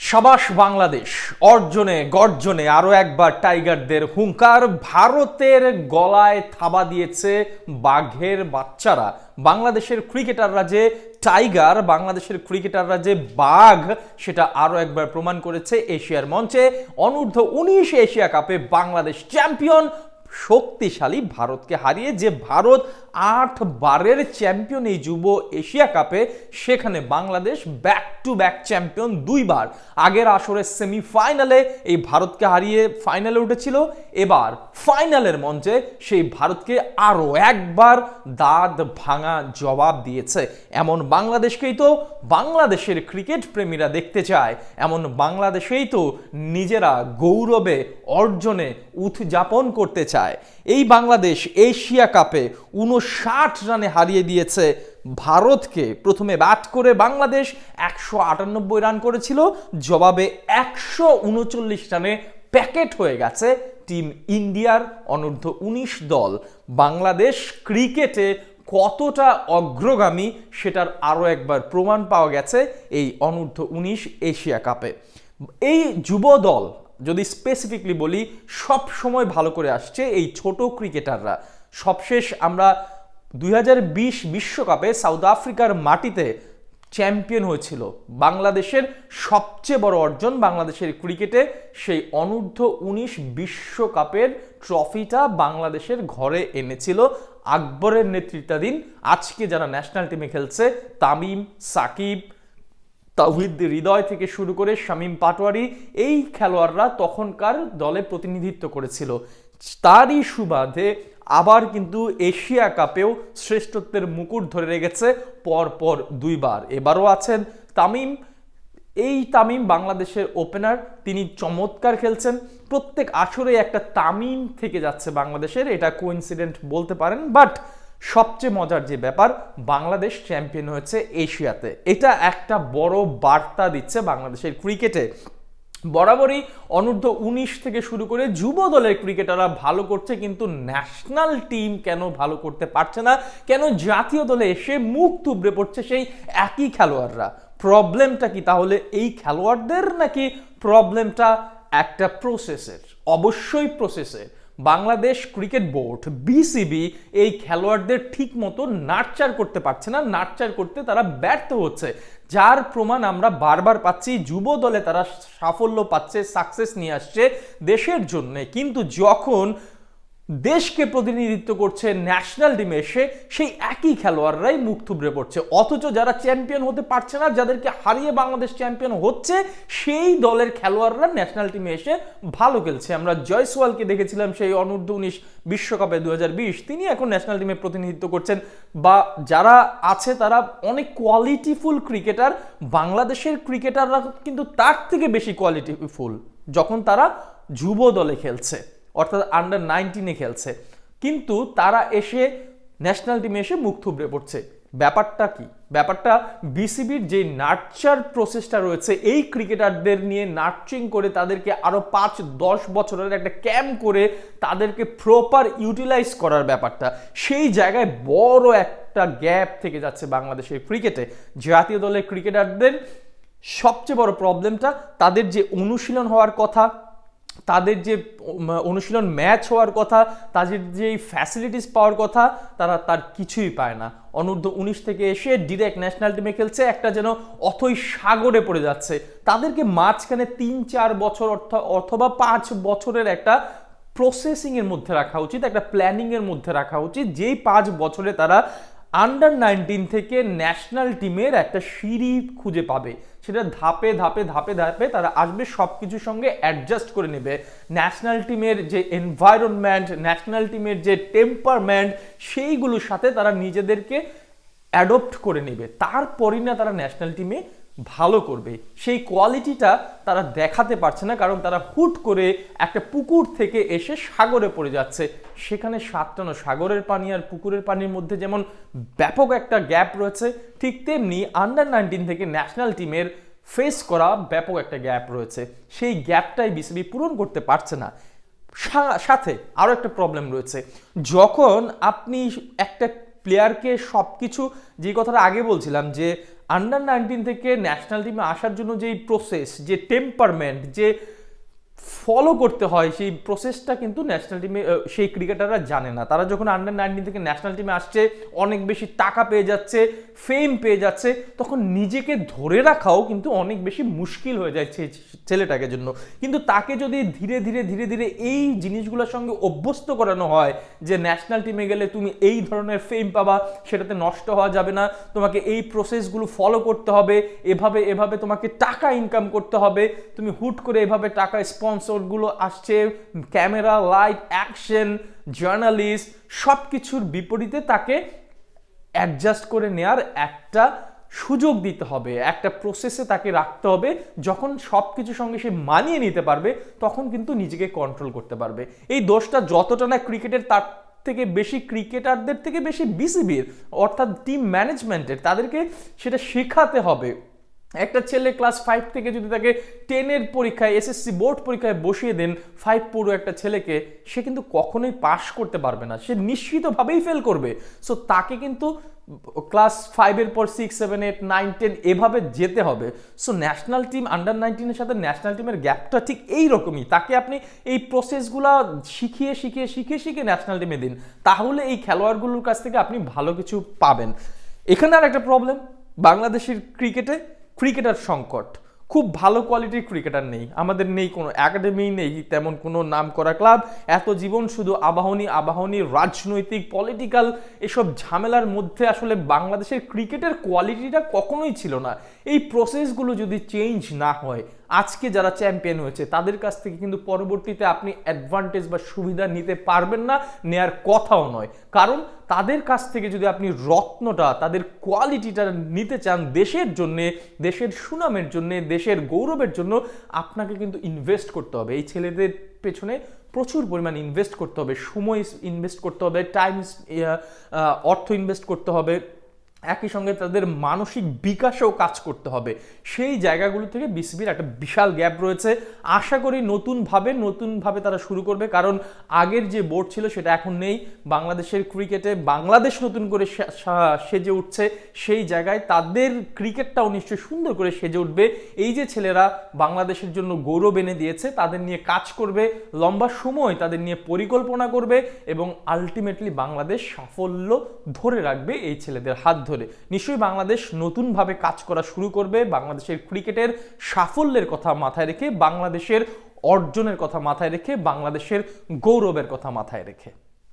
সাবাস বাংলাদেশ, অর্জনে, গর্জনে আরও একবার টাইগারদের হুঙ্কার। ভারতের গলায় থাবা দিয়েছে বাঘের বাচ্চারা। বাংলাদেশের ক্রিকেটাররা যে টাইগার, বাংলাদেশের ক্রিকেটাররা যে বাঘ, সেটা আরও একবার প্রমাণ করেছে এশিয়ার মঞ্চে। অনূর্ধ্ব উনিশ এশিয়া কাপে বাংলাদেশ চ্যাম্পিয়ন শক্তিশালী ভারতকে হারিয়ে যে ভারত আট বারের চ্যাম্পিয়ন এই যুব এশিয়া কাপে, সেখানে Bangladesh back to back champion দুইবার। আগের আসরের সেমিফাইনালে এই ভারতকে হারিয়ে ফাইনালে উঠেছিল। এবার ফাইনালের মঞ্চে সেই ভারতকে আরও একবার দাঁত ভাঙা জবাব দিয়েছে। এমন বাংলাদেশকেই তো বাংলাদেশের ক্রিকেট প্রেমীরা দেখতে চায়। এমন বাংলাদেশেই তো নিজেরা গৌরবে, অর্জনে উদযাপন করতে চায়। এই বাংলাদেশ এশিয়া কাপে উনষাট রানে হারিয়ে দিয়েছে ভারতকে। প্রথমে ব্যাট করে বাংলাদেশ একশো আটানব্বই রান করেছিল, জবাবে একশো উনচল্লিশ রানে প্যাকেট হয়ে গেছে টিম ইন্ডিয়ার অনূর্ধ্ব উনিশ দল। বাংলাদেশ ক্রিকেটে কতটা অগ্রগামী সেটার আরও একবার প্রমাণ পাওয়া গেছে এই অনূর্ধ্ব উনিশ এশিয়া কাপে। এই যুব দল যদি স্পেসিফিকলি বলি, সব সময় ভালো করে আসছে এই ছোট ক্রিকেটাররা। সবশেষ আমরা দুই বিশ্বকাপে সাউথ আফ্রিকার মাটিতে চ্যাম্পিয়ন হয়েছিল। বাংলাদেশের সবচেয়ে বড় অর্জন বাংলাদেশের ক্রিকেটে সেই অনূর্ধ্ব উনিশ বিশ্বকাপের ট্রফিটা বাংলাদেশের ঘরে এনেছিল আকবরের নেতৃত্বাধীন। আজকে যারা ন্যাশনাল টিমে খেলছে, তামিম, সাকিব তাহিদ হৃদয় থেকে শুরু করে শামীম পাটোয়ারি, এই খেলোয়াড়রা তখনকার দলে প্রতিনিধিত্ব করেছিল। তারই সুবাদে আবার কিন্তু এশিয়া কাপেও শ্রেষ্ঠত্বের মুকুট ধরে রেখেছে পর পর দুইবার। এবারও আছেন তামিম। এই তামিম বাংলাদেশের ওপেনার, তিনি চমৎকার খেলছেন। প্রত্যেক আসরে একটা তামিম থেকে যাচ্ছে বাংলাদেশের, এটা কোইন্সিডেন্ট বলতে পারেন, বাট সবচেয়ে মজার যে ব্যাপার, বাংলাদেশ চ্যাম্পিয়ন হয়েছে এশিয়াতে। এটা একটা বড় বার্তা দিচ্ছে বাংলাদেশের ক্রিকেটে বরাবরই অনূর্ধ্ব উনিশ থেকে শুরু করে যুব দলের ক্রিকেটাররা ভালো করছে, কিন্তু ন্যাশনাল টিম কেন ভালো করতে পারছে না? কেন জাতীয় দলে এসে মুখ থুবড়ে পড়ছে সেই একই খেলোয়াড়রা? প্রবলেমটা কি তাহলে এই খেলোয়াড়দের, নাকি প্রবলেমটা একটা প্রসেসের অবশ্যই প্রসেসের বাংলাদেশ ক্রিকেট বোর্ড বিসিবি এই খেলোয়াড়দের ঠিক মতো নার্চার করতে পারছে না নার্চার করতে তারা ব্যর্থ হচ্ছে। যার প্রমাণ আমরা বারবার পাচ্ছি, যুব দলে তারা সাফল্য পাচ্ছে সাকসেস নিয়ে আসছে দেশের জন্যে। কিন্তু যখন দেশকে প্রতিনিধিত্ব করছে ন্যাশনাল টিমে এসে সেই একই খেলোয়াড়রাই মুখ থুবড়ে পড়ছে। অথচ যারা চ্যাম্পিয়ন হতে পারছে না, যাদেরকে হারিয়ে বাংলাদেশ চ্যাম্পিয়ন হচ্ছে, সেই দলের খেলোয়াড়রা ন্যাশনাল টিমে এসে ভালো খেলছে। আমরা জয়সওয়ালকে দেখেছিলাম সেই অনূর্ধ্ব উনিশ বিশ্বকাপে দু তিনি এখন ন্যাশনাল টিমে প্রতিনিধিত্ব করছেন বা যারা আছে তারা অনেক কোয়ালিটিফুল ক্রিকেটার বাংলাদেশের ক্রিকেটাররা কিন্তু তার থেকে বেশি কোয়ালিটিফুল যখন তারা যুব দলে খেলছে। অর্থাৎ আন্ডার নাইনটিনে খেলছে। কিন্তু তারা এসে ন্যাশনাল টিমে এসে মুখ থুবড়ে পড়ছে। ব্যাপারটা কি? ব্যাপারটা বিসিবির যে নার্চার প্রসেসটা রয়েছে, এই ক্রিকেটারদের নিয়ে নার্চিং করে তাদেরকে আরও পাঁচ, দশ বছরের একটা ক্যাম্প করে তাদেরকে প্রপার ইউটিলাইজ করার ব্যাপারটা। সেই জায়গায় বড় একটা গ্যাপ থেকে যাচ্ছে বাংলাদেশের ক্রিকেটে জাতীয় দলের ক্রিকেটারদের সবচেয়ে বড় প্রবলেমটা তাদের যে অনুশীলন হওয়ার কথা তাদের যে অনুশীলন ম্যাচ হওয়ার কথা, তাদের যে ফ্যাসিলিটিস পাওয়ার কথা, তারা তার কিছুই পায় না। অনূর্ধ্ব উনিশ থেকে এসে ডিরেক্ট ন্যাশনাল টিমে খেলছে, একটা যেন অথই সাগরে পড়ে যাচ্ছে। তাদেরকে মাঝখানে তিন, চার বছর অর্থাৎ অথবা পাঁচ বছরের একটা প্রসেসিংয়ের মধ্যে রাখা উচিত, একটা প্ল্যানিংয়ের মধ্যে রাখা উচিত, যেই পাঁচ বছরে তারা আন্ডার নাইনটিন থেকে ন্যাশনাল টিমের একটা সিঁড়ি খুঁজে পাবে। সেটা ধাপে ধাপে ধাপে ধাপে তারা আসবে সব কিছুর সঙ্গে অ্যাডজাস্ট করে নেবে। ন্যাশনাল টিমের যে এনভায়রনমেন্ট ন্যাশনাল টিমের যে টেম্পারমেন্ট সেইগুলোর সাথে তারা নিজেদেরকে অ্যাডপ্ট করে নেবে। তারপরই না তারা ন্যাশনাল টিমে ভালো করবে। সেই কোয়ালিটিটা তারা দেখাতে পারছে না, কারণ তারা হুট করে একটা পুকুর থেকে এসে সাগরে পড়ে যাচ্ছে। সেখানে সাতটানো সাগরের পানি আর পুকুরের পানির মধ্যে যেমন ব্যাপক একটা গ্যাপ রয়েছে, ঠিক তেমনি আন্ডার নাইনটিন থেকে ন্যাশনাল টিমের ফেস করা ব্যাপক একটা গ্যাপ রয়েছে। সেই গ্যাপটাই বিসিবি পূরণ করতে পারছে না। সাথে আরও একটা প্রবলেম রয়েছে। যখন আপনি একটা প্লেয়ারকে সব কিছু যে কথাটা আগে বলছিলাম যে আন্ডার নাইনটিন থেকে ন্যাশনাল টিমে আসার জন্য যেই প্রসেস যে টেম্পারমেন্ট যে ফলো করতে হয়, সেই প্রসেসটা কিন্তু ন্যাশনাল টিমে সেই ক্রিকেটাররা জানে না। তারা যখন আন্ডার নাইনটিন থেকে ন্যাশনাল টিমে আসছে, অনেক বেশি টাকা পেয়ে যাচ্ছে ফেম পেয়ে যাচ্ছে, তখন নিজেকে ধরে রাখাও কিন্তু অনেক বেশি মুশকিল হয়ে যায় ছেলেটাকে জন্য। কিন্তু তাকে যদি ধীরে ধীরে ধীরে ধীরে এই জিনিসগুলোর সঙ্গে অভ্যস্ত করানো হয়, যে ন্যাশনাল টিমে গেলে তুমি এই ধরনের ফেম পাবা, সেটাতে নষ্ট হওয়া যাবে না, তোমাকে এই প্রসেসগুলো ফলো করতে হবে, এভাবে এভাবে তোমাকে টাকা ইনকাম করতে হবে, তুমি হুট করে এভাবে টাকা স্পন্সরগুলো আসছে ক্যামেরা লাইট অ্যাকশন জার্নালিস্ট সব কিছুর বিপরীতে তাকে অ্যাডজাস্ট করে নেয়ার একটা সুযোগ দিতে হবে, একটা প্রসেসে তাকে রাখতে হবে। যখন সব কিছুর সঙ্গে সে মানিয়ে নিতে পারবে, তখন কিন্তু নিজেকে কন্ট্রোল করতে পারবে। এই দোষটা যতটা না ক্রিকেটের, তার থেকে বেশি ক্রিকেটারদের থেকে বেশি বিসিবির অর্থাৎ টিম ম্যানেজমেন্টের তাদেরকে সেটা শেখাতে হবে। একটা ছেলে ক্লাস ফাইভ থেকে যদি তাকে টেনের পরীক্ষায় এসএসসি বোর্ড পরীক্ষায় বসিয়ে দেন ফাইভ পুরো একটা ছেলেকে, সে কিন্তু কখনোই পাশ করতে পারবে না। সে নিশ্চিতভাবেই ফেল করবে। সো তাকে কিন্তু ক্লাস ফাইভের পর six seven eight nine ten এভাবে যেতে হবে। সো ন্যাশনাল টিম আন্ডার নাইনটিনের সাথে ন্যাশনাল টিমের গ্যাপটা ঠিক এই রকমই তাকে আপনি এই প্রসেসগুলো শিখিয়ে শিখিয়ে শিখিয়ে শিখিয়ে ন্যাশনাল টিমে দিন। তাহলে এই খেলোয়াড়গুলোর কাছ থেকে আপনি ভালো কিছু পাবেন। এখানে আর একটা প্রবলেম বাংলাদেশের ক্রিকেটে ক্রিকেটার সংকট। খুব ভালো কোয়ালিটির ক্রিকেটার নেই। আমাদের নেই কোনো একাডেমি নেই তেমন কোনো নাম করা ক্লাব এত জীবন শুধু আবাহনী আবাহনী, রাজনৈতিক পলিটিক্যাল এসব ঝামেলার মধ্যে আসলে বাংলাদেশের ক্রিকেটের কোয়ালিটিটা কখনোই ছিল না। এই প্রসেসগুলো যদি চেঞ্জ না হয় আজকে যারা চ্যাম্পিয়ন হয়েছে, তাদের কাছ থেকে কিন্তু পরবর্তীতে আপনি অ্যাডভান্টেজ বা সুবিধা নিতে পারবেন না, নেয়ার কথাও নয়। কারণ তাদের কাছ থেকে যদি আপনি রত্নটা, তাদের কোয়ালিটিটা নিতে চান দেশের জন্য, দেশের সুনামের জন্য, দেশের গৌরবের জন্য, আপনাকে কিন্তু ইনভেস্ট করতে হবে। এই ছেলেদের পেছনে প্রচুর পরিমাণ ইনভেস্ট করতে হবে। সময় ইনভেস্ট করতে হবে টাইম অর্থ ইনভেস্ট করতে হবে। একই সঙ্গে তাদের মানসিক বিকাশেও কাজ করতে হবে। সেই জায়গাগুলো থেকে বিসিবির একটা বিশাল গ্যাপ রয়েছে। আশা করি নতুনভাবে নতুনভাবে তারা শুরু করবে। কারণ আগের যে বোর্ড ছিল সেটা এখন নেই। বাংলাদেশের ক্রিকেটে বাংলাদেশ নতুন করে সেজে উঠছে। সেই জায়গায় তাদের ক্রিকেটটাও নিশ্চয়ই সুন্দর করে সেজে উঠবে। এই যে ছেলেরা বাংলাদেশের জন্য গৌরব এনে দিয়েছে, তাদের নিয়ে কাজ করবে, লম্বা সময় তাদের নিয়ে পরিকল্পনা করবে এবং আলটিমেটলি বাংলাদেশ সাফল্য ধরে রাখবে এই ছেলেদের হাত ধরে। নিশ্চয়ই বাংলাদেশ নতুনভাবে কাজ করা শুরু করবে। বাংলাদেশের ক্রিকেটের সাফল্যের কথা মাথায় রেখে, বাংলাদেশের অর্জনের কথা মাথায় রেখে, বাংলাদেশের গৌরবের কথা মাথায় রেখে।